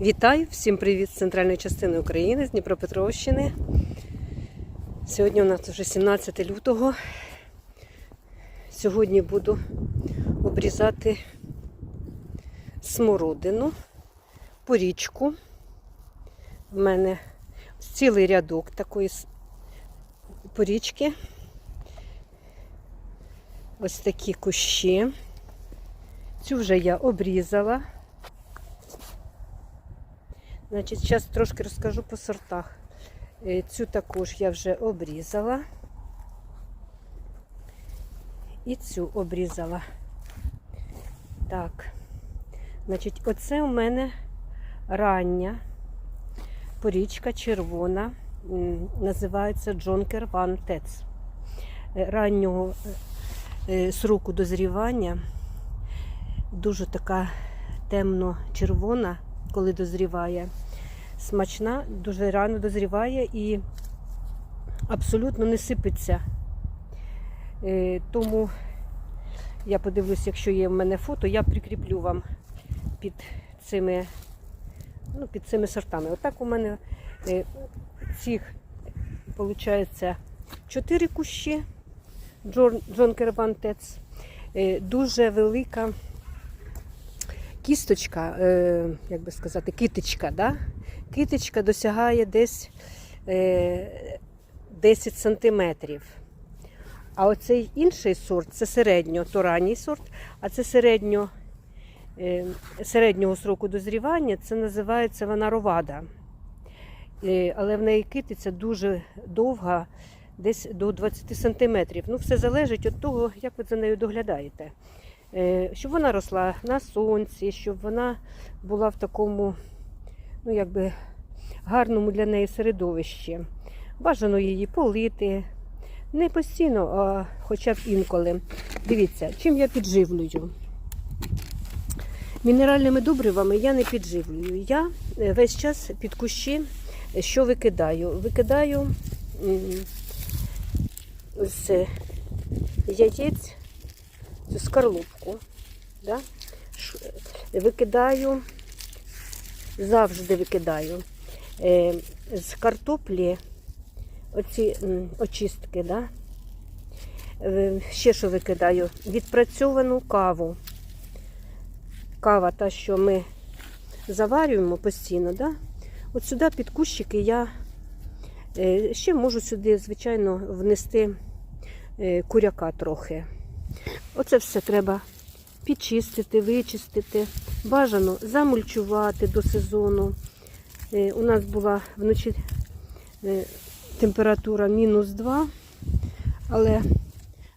Вітаю! Всім привіт з центральної частини України, з Дніпропетровщини. Сьогодні у нас вже 17 лютого. Сьогодні буду обрізати смородину, порічку. В мене цілий рядок такої порічки. Ось такі кущі. Цю вже я обрізала. Значить, зараз трошки розкажу по сортах. Е, Цю також я вже обрізала. І цю обрізала. Так. Значить, оце у мене рання порічка червона. Називається Джонкер Ван Тец. Е, Раннього е, сроку дозрівання. Дуже така темно-червона коли дозріває. Смачна, дуже рано дозріває і абсолютно не сипеться. Е, Тому я подивлюсь, якщо є в мене фото, я прикріплю вам під цими, ну, під цими сортами. Отак у мене е, цих, виходить, чотири кущі Джон, Джон Кервантец. Е, Дуже велика кісточка, е, як би сказати, китичка, да? китичка досягає десь е, 10 сантиметрів. А оцей інший сорт це середньо, то ранній сорт, а це середньо, е, середнього сроку дозрівання, це називається вона ровада. Е, але в неї китиця дуже довга, десь до 20 сантиметрів. Ну, все залежить від того, як ви за нею доглядаєте. Е, щоб вона росла на сонці, щоб вона була в такому, ну якби гарному для неї середовищі. Бажано її полити. Не постійно, а хоча б інколи. Дивіться, чим я підживлюю. Мінеральними добривами я не підживлюю. Я е, весь час під кущі е, що викидаю? Викидаю з яєць цю скорлупку. Да? Викидаю, завжди викидаю. Е, з картоплі оці очистки, да? Е, ще що викидаю? Відпрацьовану каву. Кава, та, що ми заварюємо постійно, да? от сюди під кущики я е, ще можу сюди, звичайно, внести е, куряка трохи. Оце все треба підчистити, вичистити. Бажано замульчувати до сезону. Е, У нас була вночі е, температура мінус 2, але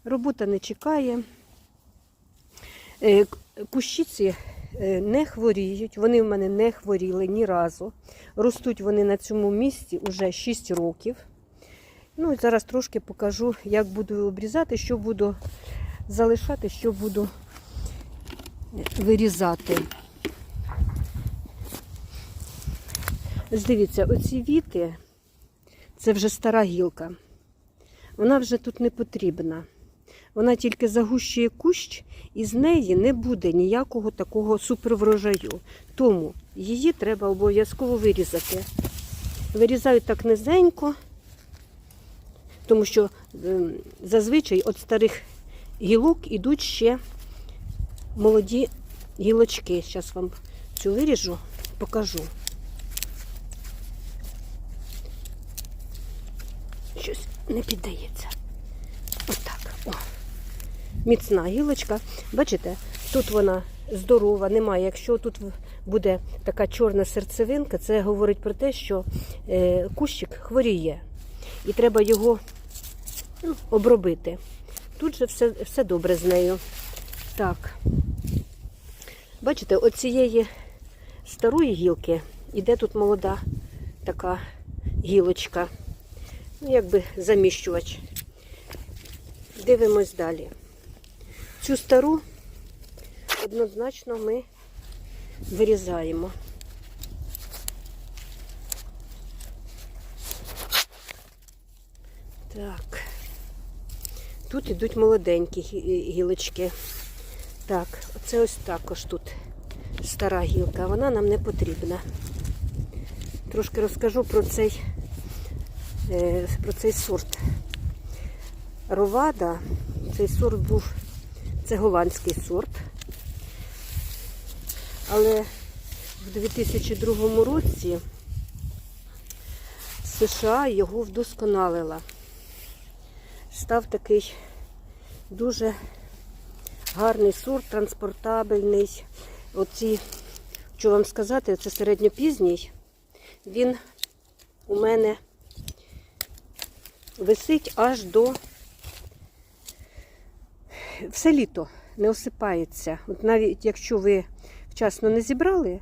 робота не чекає. Е, Кущиці не хворіють, вони в мене не хворіли ні разу. Ростуть вони на цьому місці вже 6 років. Ну і зараз трошки покажу, як буду обрізати, що буду залишати, що буду вирізати. Дивіться, оці віти, це вже стара гілка. Вона вже тут не потрібна. Вона тільки загущує кущ, і з неї не буде ніякого такого суперврожаю. Тому її треба обов'язково вирізати. Вирізаю так низенько, тому що ем, зазвичай від старих гілок ідуть ще молоді гілочки. Зараз вам цю виріжу, покажу. Щось не піддається. Отак. О. Міцна гілочка. Бачите, тут вона здорова, немає. Якщо тут буде така чорна серцевинка, це говорить про те, що е, кущик хворіє. І треба його ну, обробити. Тут же все, все добре з нею. Так. Бачите, оцієї старої гілки іде тут молода така гілочка. Ну, якби заміщувач. Дивимось далі. Цю стару однозначно ми вирізаємо. Так. Тут ідуть молоденькі гілочки. Так, оце ось також тут стара гілка, вона нам не потрібна. трошки розкажу про цей, е, про цей сорт. Ровада, цей сорт був, це голландський сорт. Але в 2002 році США його вдосконалила. Став такий дуже гарний сорт, транспортабельний. Оці, що вам сказати, це середньопізній. Він у мене висить аж до все літо не осипається. От навіть якщо ви вчасно не зібрали,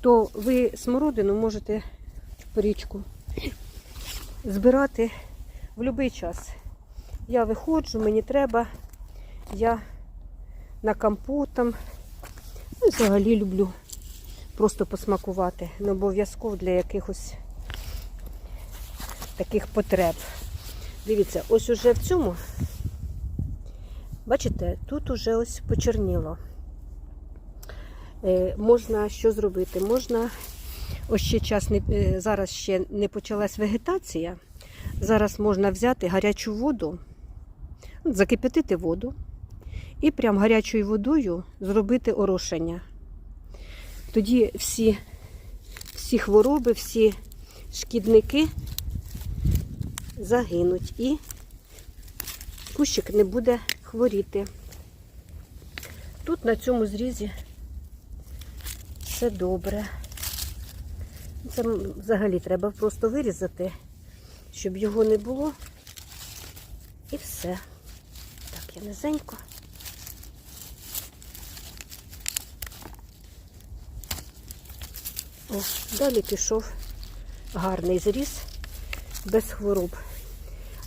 то ви смородину можете в річку збирати в будь-який час. Я виходжу, мені треба, я на компот там, ну, взагалі люблю просто посмакувати. Не обов'язково для якихось таких потреб. Дивіться, ось уже в цьому, бачите, тут уже ось почерніло. Е, можна що зробити? Можна, ось ще час не, е, зараз ще не почалась вегетація. Зараз можна взяти гарячу воду, закип'ятити воду і прям гарячою водою зробити орошення. Тоді всі, всі хвороби, всі шкідники загинуть і кущик не буде хворіти. Тут на цьому зрізі все добре. Це взагалі треба просто вирізати, щоб його не було. І все. Так, я низенько. О, далі пішов гарний зріз без хвороб.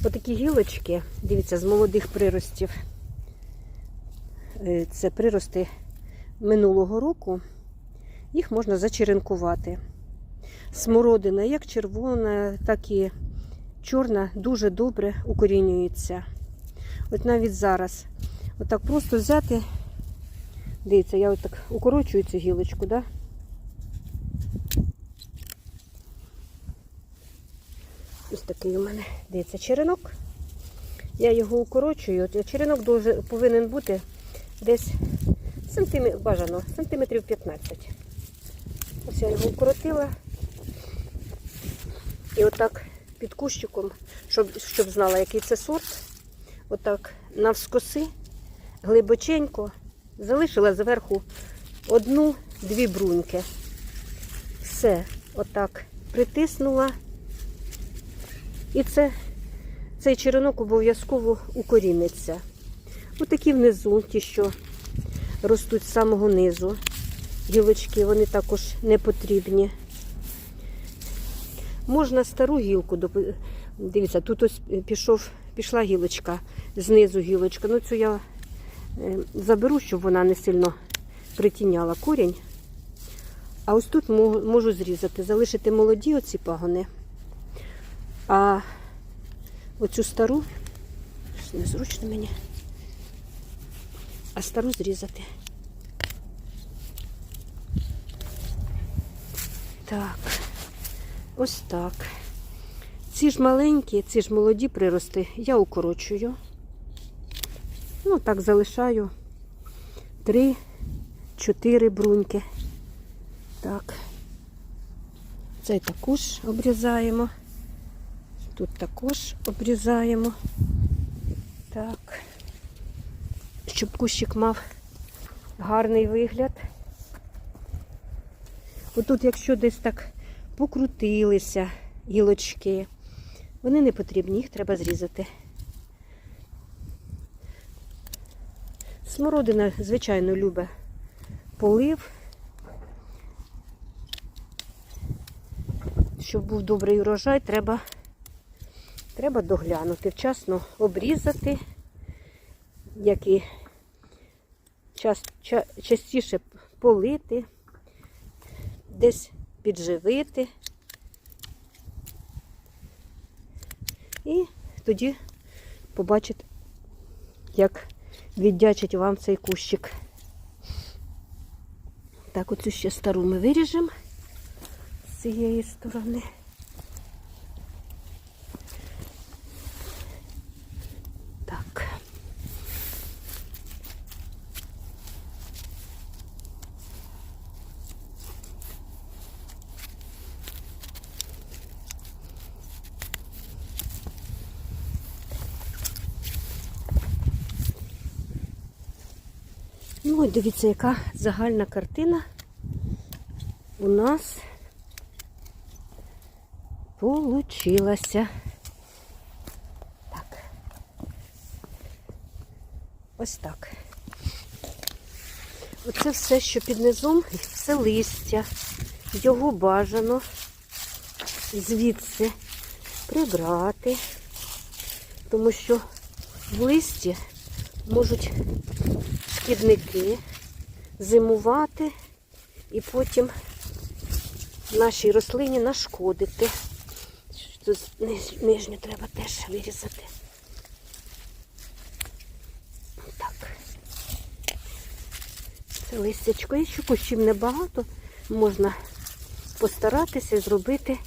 Отакі гілочки, дивіться, з молодих приростів. Е, Це прирости минулого року. Їх можна зачеренкувати. Смородина, як червона, так і чорна, дуже добре укорінюється. От навіть зараз. Отак просто взяти. Дивіться, я отак укорочую цю гілочку, да? Ось такий у мене, дивіться, черенок. Я його укорочую. От черенок дуже, повинен бути десь сантиметр, бажано, сантиметрів 15. Ось я його укоротила. І отак під кущиком, щоб, щоб знала, який це сорт, отак навскоси, глибоченько, залишила зверху одну-дві бруньки. Все, отак притиснула. І це, цей черенок обов'язково укоріниться. Отакі внизу, ті, що ростуть з самого низу. Гілочки, вони також не потрібні. Можна стару гілку, дивіться, тут ось пішов, пішла гілочка, знизу гілочка. Ну цю я е, заберу, щоб вона не сильно притіняла корінь. А ось тут можу зрізати, залишити молоді оці пагони. А оцю стару, незручно мені, а стару зрізати. Так, ось так. Ці ж маленькі, ці ж молоді прирости я укорочую. Ну, так залишаю три-чотири бруньки. Так. Цей також обрізаємо. Тут також обрізаємо. Так. Щоб кущик мав гарний вигляд. Отут, якщо десь так покрутилися гілочки, вони не потрібні, їх треба зрізати. Смородина, звичайно, любить полив. Щоб був добрий урожай, треба, треба доглянути, вчасно обрізати, як і час, ча, частіше полити, десь підживити. І тоді побачите, як віддячить вам цей кущик. Так, оцю ще стару ми виріжемо. з цієї сторони. Так. І дивіться, яка загальна картина у нас получилася. Так. Ось так. Оце все, що під низом, це листя. Його бажано звідси прибрати, тому що в листі можуть шкідники зимувати і потім нашій рослині нашкодити. Тут нижню треба теж вирізати. Так. Це листячко. Якщо кущів небагато, можна постаратися зробити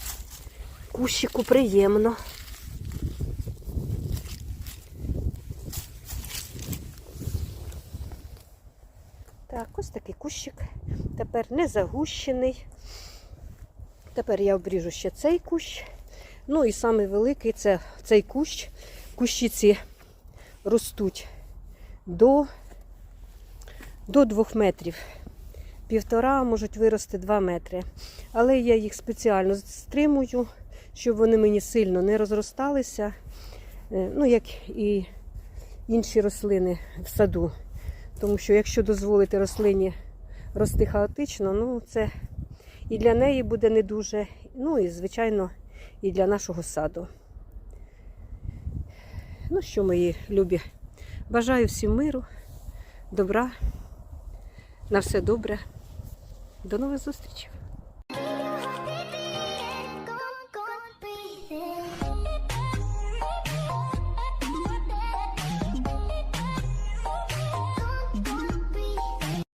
кущику приємно. Так, ось такий кущик. Тепер не загущений. Тепер я обріжу ще цей кущ. Ну і самий великий це цей кущ. Кущі ростуть до, до 2 метрів. Півтора можуть вирости 2 метри. Але я їх спеціально стримую, щоб вони мені сильно не розросталися. Е, Ну, як і інші рослини в саду. Тому що якщо дозволити рослині рости хаотично, ну це і для неї буде не дуже, ну і, звичайно, і для нашого саду. Ну що, мої любі, бажаю всім миру, добра, на все добре. До нових зустрічей!